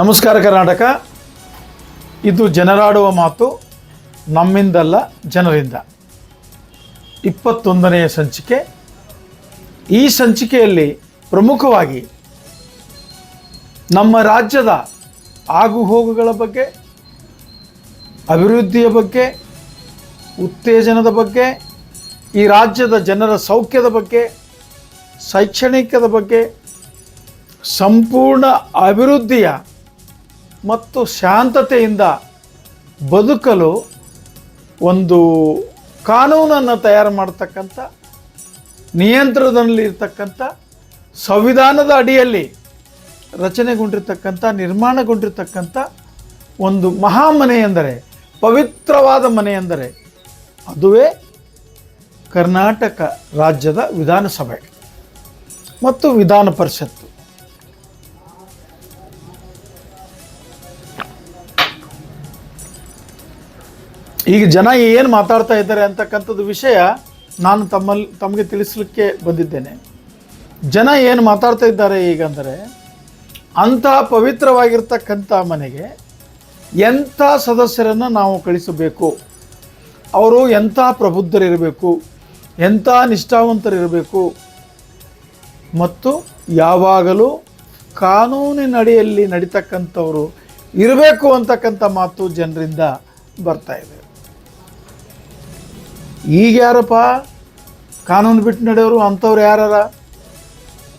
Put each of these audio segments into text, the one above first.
ನಮಸ್ಕಾರ ಕರ್ನಾಟಕ. ಇದು ಜನರಾಡುವ ಮಾತು, ನಮ್ಮಿಂದಲ್ಲ ಜನರಿಂದ. ಇಪ್ಪತ್ತೊಂದನೆಯ ಸಂಚಿಕೆ. ಈ ಸಂಚಿಕೆಯಲ್ಲಿ ಪ್ರಮುಖವಾಗಿ ನಮ್ಮ ರಾಜ್ಯದ ಆಗುಹೋಗುಗಳ ಬಗ್ಗೆ, ಅಭಿವೃದ್ಧಿಯ ಬಗ್ಗೆ, ಉತ್ತೇಜನದ ಬಗ್ಗೆ, ಈ ರಾಜ್ಯದ ಜನರ ಸೌಖ್ಯದ ಬಗ್ಗೆ, ಶೈಕ್ಷಣಿಕದ ಬಗ್ಗೆ, ಸಂಪೂರ್ಣ ಅಭಿವೃದ್ಧಿಯ ಮತ್ತು ಶಾಂತತೆಯಿಂದ ಬದುಕಲು ಒಂದು ಕಾನೂನನ್ನು ತಯಾರು ಮಾಡ್ತಕ್ಕಂಥ ನಿಯಂತ್ರಣದಲ್ಲಿ ಇರ್ತಕ್ಕಂಥ ಸಂವಿಧಾನದ ಅಡಿಯಲ್ಲಿ ರಚನೆಗೊಂಡಿರ್ತಕ್ಕಂಥ, ನಿರ್ಮಾಣಗೊಂಡಿರ್ತಕ್ಕಂಥ ಒಂದು ಮಹಾಮನೆ ಎಂದರೆ, ಪವಿತ್ರವಾದ ಮನೆ ಎಂದರೆ, ಅದುವೇ ಕರ್ನಾಟಕ ರಾಜ್ಯದ ವಿಧಾನಸಭೆ. ಮತ್ತು ವಿಧಾನ ಪರಿಷತ್ತು. ಈಗ ಜನ ಏನು ಮಾತಾಡ್ತಾ ಇದ್ದಾರೆ ಅಂತಕ್ಕಂಥದ್ದು ವಿಷಯ ನಾನು ತಮ್ಮಲ್ಲಿ ತಮಗೆ ತಿಳಿಸಲಿಕ್ಕೆ ಬಂದಿದ್ದೇನೆ. ಜನ ಏನು ಮಾತಾಡ್ತಾ ಇದ್ದಾರೆ ಈಗ ಅಂದರೆ, ಅಂಥ ಪವಿತ್ರವಾಗಿರ್ತಕ್ಕಂಥ ಮನೆಗೆ ಎಂಥ ಸದಸ್ಯರನ್ನು ನಾವು ಕಳಿಸಬೇಕು? ಅವರು ಎಂಥ ಪ್ರಬುದ್ಧರಿರಬೇಕು? ಎಂಥ ನಿಷ್ಠಾವಂತರಿರಬೇಕು? ಮತ್ತು ಯಾವಾಗಲೂ ಕಾನೂನಿನಡಿಯಲ್ಲಿ ನಡೀತಕ್ಕಂಥವರು ಇರಬೇಕು ಅಂತಕ್ಕಂಥ ಮಾತು ಜನರಿಂದ ಬರ್ತಾ ಇದೆ. ಈಗ ಯಾರಪ್ಪ? ಕಾನೂನು ಬಿಟ್ಟು ನಡೆಯೋರು ಅಂಥವ್ರು ಯಾರಾರ?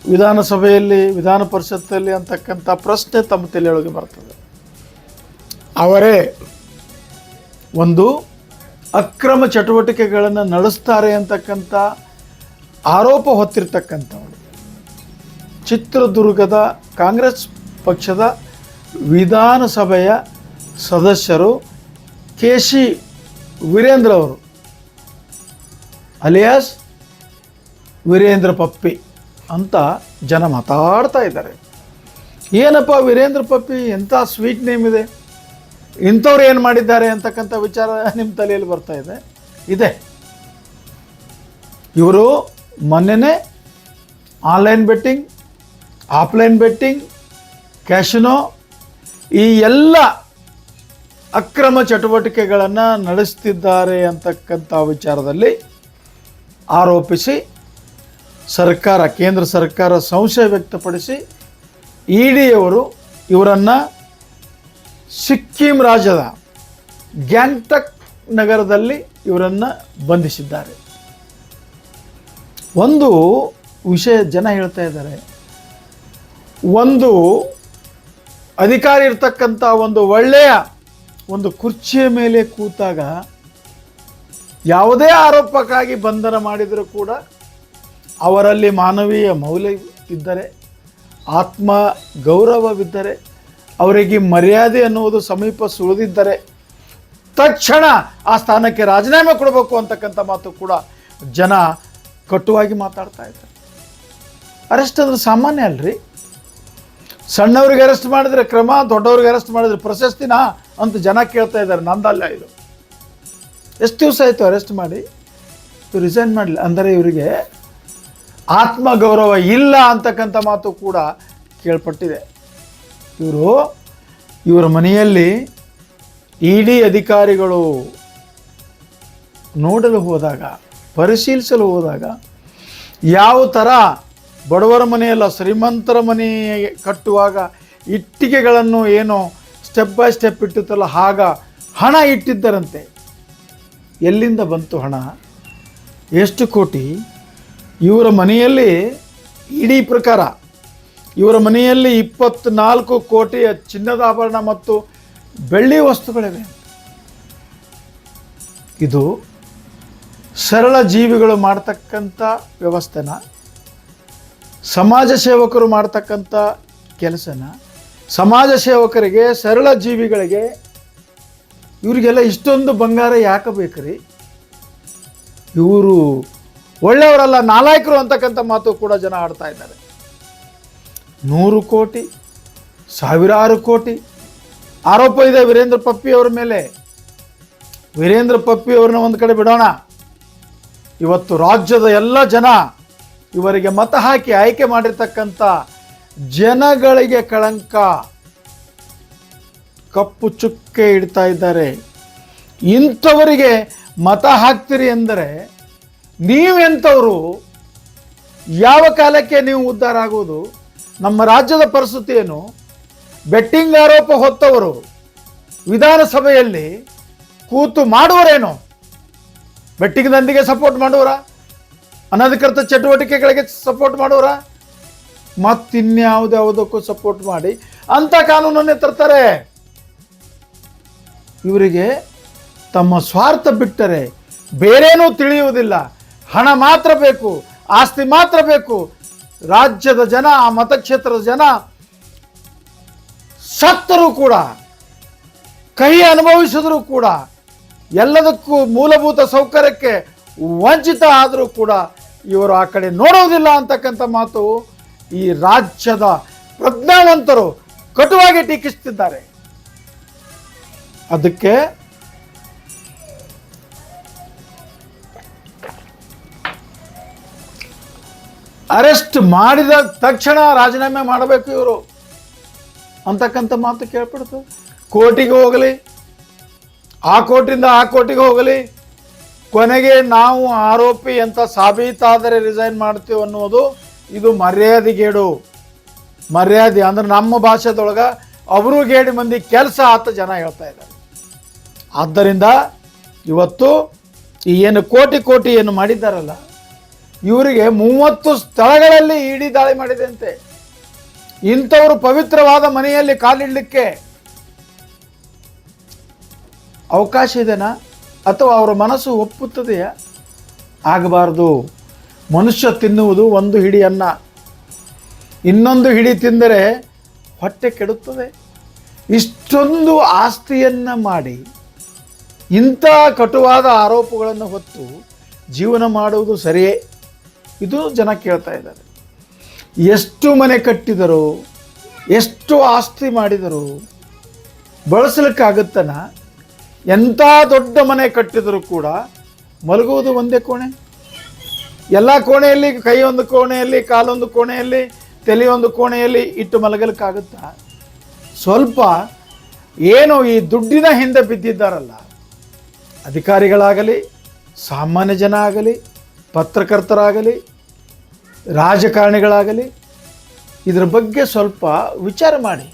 ವಿಧಾನಸಭೆಯಲ್ಲಿ, ವಿಧಾನ ಪರಿಷತ್ತಲ್ಲಿ ಅಂತಕ್ಕಂಥ ಪ್ರಶ್ನೆ ತಮ್ಮ ತಲೆಯೊಳಗೆ ಬರ್ತದೆ. ಅವರೇ ಒಂದು ಅಕ್ರಮ ಚಟುವಟಿಕೆಗಳನ್ನು ನಡೆಸ್ತಾರೆ ಅಂತಕ್ಕಂಥ ಆರೋಪ ಹೊತ್ತಿರ್ತಕ್ಕಂಥವ್ರು. ಚಿತ್ರದುರ್ಗದ ಕಾಂಗ್ರೆಸ್ ಪಕ್ಷದ ವಿಧಾನಸಭೆಯ ಸದಸ್ಯರು ಕೆ ಸಿ ವೀರೇಂದ್ರ ಅವರು ಅಲಿಯಾಸ್ ವೀರೇಂದ್ರ ಪಪ್ಪಿ ಅಂತ ಜನ ಮಾತಾಡ್ತಾ ಇದ್ದಾರೆ. ಏನಪ್ಪ ವೀರೇಂದ್ರ ಪಪ್ಪಿ, ಎಂಥ ಸ್ವೀಟ್ ನೇಮ್ ಇದೆ? ಇಂಥವ್ರು ಏನು ಮಾಡಿದ್ದಾರೆ ಅಂತಕ್ಕಂಥ ವಿಚಾರ ನಿಮ್ಮ ತಲೆಯಲ್ಲಿ ಬರ್ತಾ ಇದೆ. ಇದೆ. ಇವರು ಮೊನ್ನೆನೇ online betting offline betting casino ಈ ಎಲ್ಲ ಅಕ್ರಮ ಚಟುವಟಿಕೆಗಳನ್ನು ನಡೆಸ್ತಿದ್ದಾರೆ ಅಂತಕ್ಕಂಥ ವಿಚಾರದಲ್ಲಿ ಆರೋಪಿಸಿ ಸರ್ಕಾರ, ಕೇಂದ್ರ ಸರ್ಕಾರ ಸಂಶಯ ವ್ಯಕ್ತಪಡಿಸಿ ಇ ಡಿಯವರು ಇವರನ್ನು ಸಿಕ್ಕಿಂ ರಾಜ್ಯದ ಗ್ಯಾಂಗ್ಟಕ್ ನಗರದಲ್ಲಿ ಇವರನ್ನು ಬಂಧಿಸಿದ್ದಾರೆ. ಒಂದು ವಿಷಯ ಜನ ಹೇಳ್ತಾ ಇದ್ದಾರೆ. ಒಂದು ಅಧಿಕಾರಿ ಇರ್ತಕ್ಕಂಥ ಒಂದು ಒಳ್ಳೆಯ ಒಂದು ಕುರ್ಚಿಯ ಮೇಲೆ ಕೂತಾಗ ಯಾವುದೇ ಆರೋಪಕ್ಕಾಗಿ ಬಂಧನ ಮಾಡಿದರೂ ಕೂಡ ಅವರಲ್ಲಿ ಮಾನವೀಯ ಮೌಲ್ಯ ಇದ್ದರೆ ಆತ್ಮ ಗೌರವವಿದ್ದರೆ ಅವರಿಗೆ ಮರ್ಯಾದೆ ಅನ್ನುವುದು ಸಮೀಪ ಸುಳಿದಿದ್ದರೆ ತಕ್ಷಣ ಆ ಸ್ಥಾನಕ್ಕೆ ರಾಜೀನಾಮೆ ಕೊಡಬೇಕು ಅಂತಕ್ಕಂಥ ಮಾತು ಕೂಡ ಜನ ಕಟ್ಟುವಾಗಿ ಮಾತಾಡ್ತಾ ಇದ್ದಾರೆ. ಅರೆಸ್ಟ್ ಅಂದ್ರೆ ಸಾಮಾನ್ಯ ಅಲ್ರಿ? ಸಣ್ಣವ್ರಿಗೆ ಅರೆಸ್ಟ್ ಮಾಡಿದ್ರೆ ಕ್ರಮ, ದೊಡ್ಡವ್ರಿಗೆ ಅರೆಸ್ಟ್ ಮಾಡಿದ್ರೆ ಪ್ರಶಸ್ತಿನಾ ಅಂತ ಜನ ಕೇಳ್ತಾ ಇದ್ದಾರೆ, ನಂದಲ್ಲ ಇದು. ಎಷ್ಟು ದಿವಸ ಆಯಿತು ಅರೆಸ್ಟ್ ಮಾಡಿ? ರಿಸೈನ್ ಮಾಡಲಿ ಅಂದರೆ ಇವರಿಗೆ ಆತ್ಮಗೌರವ ಇಲ್ಲ ಅಂತಕ್ಕಂಥ ಮಾತು ಕೂಡ ಕೇಳ್ಪಟ್ಟಿದೆ. ಇವರು, ಇವರ ಮನೆಯಲ್ಲಿ ಇ ಡಿ ಅಧಿಕಾರಿಗಳು ನೋಡಲು ಹೋದಾಗ, ಪರಿಶೀಲಿಸಲು ಹೋದಾಗ ಯಾವ ಥರ ಬಡವರ ಮನೆಯಲ್ಲ ಶ್ರೀಮಂತರ ಮನೆ ಕಟ್ಟುವಾಗ ಇಟ್ಟಿಗೆಗಳನ್ನು ಏನೋ ಸ್ಟೆಪ್ ಬೈ ಸ್ಟೆಪ್ ಇಟ್ಟಿತ್ತಲ್ಲ ಆಗ ಹಣ ಇಟ್ಟಿದ್ದರಂತೆ. ಎಲ್ಲಿಂದ ಬಂತು ಹಣ? ಎಷ್ಟು ಕೋಟಿ? ಇವರ ಮನೆಯಲ್ಲಿ ಇಡೀ ಪ್ರಕಾರ ಇವರ ಮನೆಯಲ್ಲಿ ಇಪ್ಪತ್ನಾಲ್ಕು ಕೋಟಿಯ ಚಿನ್ನದ ಆಭರಣ ಮತ್ತು ಬೆಳ್ಳಿ ವಸ್ತುಗಳಿವೆ. ಇದು ಸರಳ ಜೀವಿಗಳು ಮಾಡ್ತಕ್ಕಂಥ ವ್ಯವಸ್ಥೆನ, ಸಮಾಜ ಸೇವಕರು ಮಾಡ್ತಕ್ಕಂಥ ಕೆಲಸನ, ಸಮಾಜ ಸೇವಕರಿಗೆ ಸರಳ ಜೀವಿಗಳಿಗೆ ಇವರಿಗೆಲ್ಲ ಇಷ್ಟೊಂದು ಬಂಗಾರ ಯಾಕೆ ಬೇಕ್ರಿ? ಇವರು ಒಳ್ಳೆಯವರಲ್ಲ, ನಾಲಾಯಕರು ಅಂತಕ್ಕಂಥ ಮಾತು ಕೂಡ ಜನ ಆಡ್ತಾ ಇದ್ದಾರೆ. ನೂರು ಕೋಟಿ, ಸಾವಿರಾರು ಕೋಟಿ, ಆರೋಪ ಇದೆ ವೀರೇಂದ್ರ ಪಪ್ಪಿ ಅವರ ಮೇಲೆ. ವೀರೇಂದ್ರ ಪಪ್ಪಿ ಅವ್ರನ್ನ ಒಂದು ಕಡೆ ಬಿಡೋಣ. ಇವತ್ತು ರಾಜ್ಯದ ಎಲ್ಲ ಜನ ಇವರಿಗೆ ಮತ ಹಾಕಿ ಆಯ್ಕೆ ಮಾಡಿರ್ತಕ್ಕಂಥ ಜನಗಳಿಗೆ ಕಳಂಕ. ಕಪ್ಪು ಚುಕ್ಕೆ ಇಡ್ತಾ ಇದ್ದಾರೆ. ಇಂಥವರಿಗೆ ಮತ ಹಾಕ್ತೀರಿ ಎಂದರೆ ನೀವೆಂಥವರು ಯಾವ ಕಾಲಕ್ಕೆ ನೀವು ಉದ್ಧಾರ ಆಗುವುದು ನಮ್ಮ ರಾಜ್ಯದ ಪರಿಸ್ಥಿತಿ ಏನು? ಬೆಟ್ಟಿಂಗ್ ಆರೋಪ ಹೊತ್ತವರು ವಿಧಾನಸಭೆಯಲ್ಲಿ ಕೂತು ಮಾಡುವರೇನು? Betting ನಂದಿಗೆ support ಮಾಡುವರ? ಅನಧಿಕೃತ ಚಟುವಟಿಕೆಗಳಿಗೆ ಸಪೋರ್ಟ್ ಮಾಡುವರ? ಮತ್ತಿನ್ಯಾವುದ್ಯಾವುದಕ್ಕೂ ಸಪೋರ್ಟ್ ಮಾಡಿ ಅಂಥ ಕಾನೂನನ್ನೇ ತರ್ತಾರೆ. ಇವರಿಗೆ ತಮ್ಮ ಸ್ವಾರ್ಥ ಬಿಟ್ಟರೆ ಬೇರೇನೂ ತಿಳಿಯುವುದಿಲ್ಲ. ಹಣ ಮಾತ್ರ ಬೇಕು, ಆಸ್ತಿ ಮಾತ್ರ ಬೇಕು. ರಾಜ್ಯದ ಜನ, ಆ ಮತಕ್ಷೇತ್ರದ ಜನ, ಸತ್ತರೂ ಕೂಡ, ಕೈ ಅನುಭವಿಸಿದರೂ ಕೂಡ, ಎಲ್ಲದಕ್ಕೂ ಮೂಲಭೂತ ಸೌಕರ್ಯಕ್ಕೆ ವಂಚಿತ ಆದರೂ ಕೂಡ ಇವರು ಆ ಕಡೆ ನೋಡೋದಿಲ್ಲ ಅಂತಕ್ಕಂಥ ಮಾತು ಈ ರಾಜ್ಯದ ಪ್ರಜ್ಞಾವಂತರು ಕಟುವಾಗಿ ಟೀಕಿಸ್ತಿದ್ದಾರೆ ಅದಕ್ಕೆ ಅರೆಸ್ಟ್ ಮಾಡಿದ ತಕ್ಷಣ ರಾಜೀನಾಮೆ ಮಾಡಬೇಕು ಇವರು. ಅಂತಕ್ಕಂಥ ಮಾತು ಕೇಳ್ಬಿಡ್ತು. ಕೋರ್ಟಿಗೆ ಹೋಗಲಿ. ಆ ಕೋರ್ಟಿಂದ ಆ ಕೋರ್ಟಿಗೆ ಹೋಗಲಿ. ಕೊನೆಗೆ ನಾವು ಆರೋಪಿ ಅಂತ ಸಾಬೀತಾದರೆ ರಿಸೈನ್ ಮಾಡ್ತೀವಿ ಅನ್ನೋದು ಇದು ಮರ್ಯಾದೆ ಗೇಡು. ಮರ್ಯಾದೆ ಅಂದ್ರೆ ನಮ್ಮ ಭಾಷೆದೊಳಗ ಅವರು ಗೇಡಿ ಮಂದಿ ಕೆಲಸ ಆತ ಜನ ಹೇಳ್ತಾ ಇದ್ದಾರೆ. ಆದ್ದರಿಂದ ಇವತ್ತು ಈ ಏನು ಕೋಟಿ ಕೋಟಿ ಏನು ಮಾಡಿದ್ದಾರಲ್ಲ, ಇವರಿಗೆ ಮೂವತ್ತು ಸ್ಥಳಗಳಲ್ಲಿ ಇಡಿ ದಾಳಿ ಮಾಡಿದಂತೆ. ಇಂಥವರು ಪವಿತ್ರವಾದ ಮನೆಯಲ್ಲಿ ಕಾಲಿಡಲಿಕ್ಕೆ ಅವಕಾಶ ಇದೆನಾ? ಅಥವಾ ಅವರ ಮನಸ್ಸು ಒಪ್ಪುತ್ತದೆಯಾ? ಆಗಬಾರ್ದು. ಮನುಷ್ಯ ತಿನ್ನುವುದು ಒಂದು ಹಿಡಿ ಅನ್ನ ಇನ್ನೊಂದು ಹಿಡಿ ತಿಂದರೆ ಹೊಟ್ಟೆ ಕೆಡುತ್ತದೆ. ಇಷ್ಟೊಂದು ಆಸ್ತಿಯನ್ನು ಮಾಡಿ ಇಂಥ ಕಟುವಾದ ಆರೋಪಗಳನ್ನು ಹೊತ್ತು ಜೀವನ ಮಾಡುವುದು ಸರಿಯೇ? ಇದು ಜನ ಕೇಳ್ತಾ ಇದ್ದಾರೆ. ಎಷ್ಟು ಮನೆ ಕಟ್ಟಿದರು, ಎಷ್ಟು ಆಸ್ತಿ ಮಾಡಿದರು, ಬಳಸಲಿಕ್ಕಾಗುತ್ತನ? ಎಂಥ ದೊಡ್ಡ ಮನೆ ಕಟ್ಟಿದರೂ ಕೂಡ ಮಲಗುವುದು ಒಂದೇ ಕೋಣೆ? ಎಲ್ಲ ಕೋಣೆಯಲ್ಲಿ, ಕೈ ಒಂದು ಕೋಣೆಯಲ್ಲಿ ಕಾಲೊಂದು ಕೋಣೆಯಲ್ಲಿ ತಲೆಯೊಂದು ಕೋಣೆಯಲ್ಲಿ ಇಟ್ಟು ಮಲಗಲಿಕ್ಕಾಗುತ್ತಾ? ಸ್ವಲ್ಪ ಏನು ಈ ದುಡ್ಡಿನ ಹಿಂದೆ ಬಿದ್ದಿದ್ದಾರಲ್ಲ ಅಧಿಕಾರಿಗಳಾಗಲಿ, ಸಾಮಾನ್ಯ ಜನ ಆಗಲಿ, ಪತ್ರಕರ್ತರಾಗಲಿ, ರಾಜಕಾರಣಿಗಳಾಗಲಿ, ಇದರ ಬಗ್ಗೆ ಸ್ವಲ್ಪ ವಿಚಾರ ಮಾಡಿ.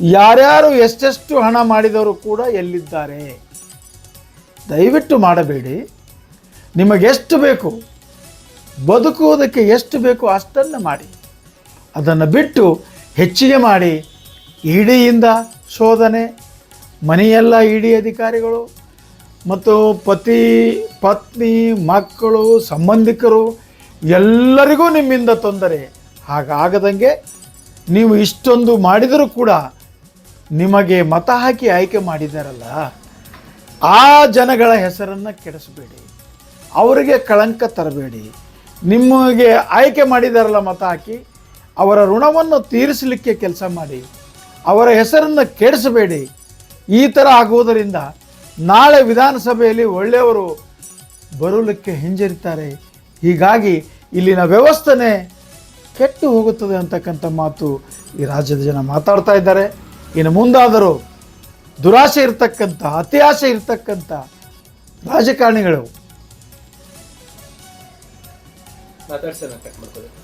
ಯಾರ್ಯಾರು ಎಷ್ಟೆಷ್ಟು ಹಣ ಮಾಡಿದವರು ಕೂಡ ಎಲ್ಲಿದ್ದಾರೆ? ದಯವಿಟ್ಟು ಮಾಡಬೇಡಿ. ನಿಮಗೆಷ್ಟು ಬೇಕು, ಬದುಕುವುದಕ್ಕೆ ಎಷ್ಟು ಬೇಕು ಅಷ್ಟನ್ನು ಮಾಡಿ. ಅದನ್ನು ಬಿಟ್ಟು ಹೆಚ್ಚಿಗೆ ಮಾಡಿ, ಇಡಿಯಿಂದ ಶೋಧನೆ, ಮನೆಯೆಲ್ಲ ಇಡಿ ಅಧಿಕಾರಿಗಳು ಮತ್ತು ಪತಿ, ಪತ್ನಿ, ಮಕ್ಕಳು, ಸಂಬಂಧಿಕರು ಎಲ್ಲರಿಗೂ ನಿಮ್ಮಿಂದ ತೊಂದರೆ. ಹಾಗಾಗದಂಗೆ ನೀವು ಇಷ್ಟೊಂದು ಮಾಡಿದರೂ ಕೂಡ ನಿಮಗೆ ಮತ ಹಾಕಿ ಆಯ್ಕೆ ಮಾಡಿದಾರಲ್ಲ, ಆ ಜನಗಳ ಹೆಸರನ್ನು ಕೆಡಿಸಬೇಡಿ. ಅವರಿಗೆ ಕಳಂಕ ತರಬೇಡಿ. ನಿಮಗೆ ಆಯ್ಕೆ ಮಾಡಿದಾರಲ್ಲ ಮತ ಹಾಕಿ, ಅವರ ಋಣವನ್ನು ತೀರಿಸಲಿಕ್ಕೆ ಕೆಲಸ ಮಾಡಿ, ಅವರ ಹೆಸರನ್ನು ಕೆಡಿಸಬೇಡಿ. ಈ ಥರ ಆಗುವುದರಿಂದ ನಾಳೆ ವಿಧಾನಸಭೆಯಲ್ಲಿ ಒಳ್ಳೆಯವರು ಬರಲಿಕ್ಕೆ ಹಿಂಜರಿತಾರೆ. ಹೀಗಾಗಿ ಇಲ್ಲಿನ ವ್ಯವಸ್ಥೆನೆ ಕೆಟ್ಟು ಹೋಗುತ್ತದೆ ಅಂತಕ್ಕಂಥ ಮಾತು ಈ ರಾಜ್ಯದ ಜನ ಮಾತಾಡ್ತಾ ಇದ್ದಾರೆ. ಇನ್ನು ಮುಂದಾದರೂ ದುರಾಸೆ ಇರತಕ್ಕಂಥ ಅತಿ ಆಸೆ ಇರತಕ್ಕಂಥ ರಾಜಕಾರಣಿಗಳು.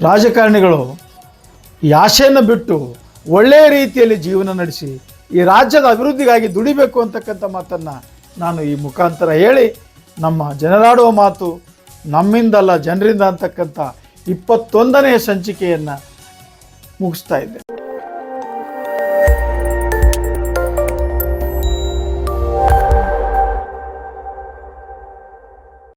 ರಾಜಕಾರಣಿಗಳು ಈ ಆಶೆಯನ್ನು ಬಿಟ್ಟು ಒಳ್ಳೆಯ ರೀತಿಯಲ್ಲಿ ಜೀವನ ನಡೆಸಿ ಈ ರಾಜ್ಯದ ಅಭಿವೃದ್ಧಿಗಾಗಿ ದುಡಿಬೇಕು ಅಂತಕ್ಕಂಥ ಮಾತನ್ನು ನಾನು ಈ ಮುಖಾಂತರ ಹೇಳಿ ನಮ್ಮ ಜನರಾಡುವ ಮಾತು ನಮ್ಮಿಂದಲ್ಲ ಜನರಿಂದ ಅಂತಕ್ಕಂಥ ಇಪ್ಪತ್ತೊಂದನೆಯ ಸಂಚಿಕೆಯನ್ನು ಮುಗಿಸ್ತಾ ಇದ್ದೆ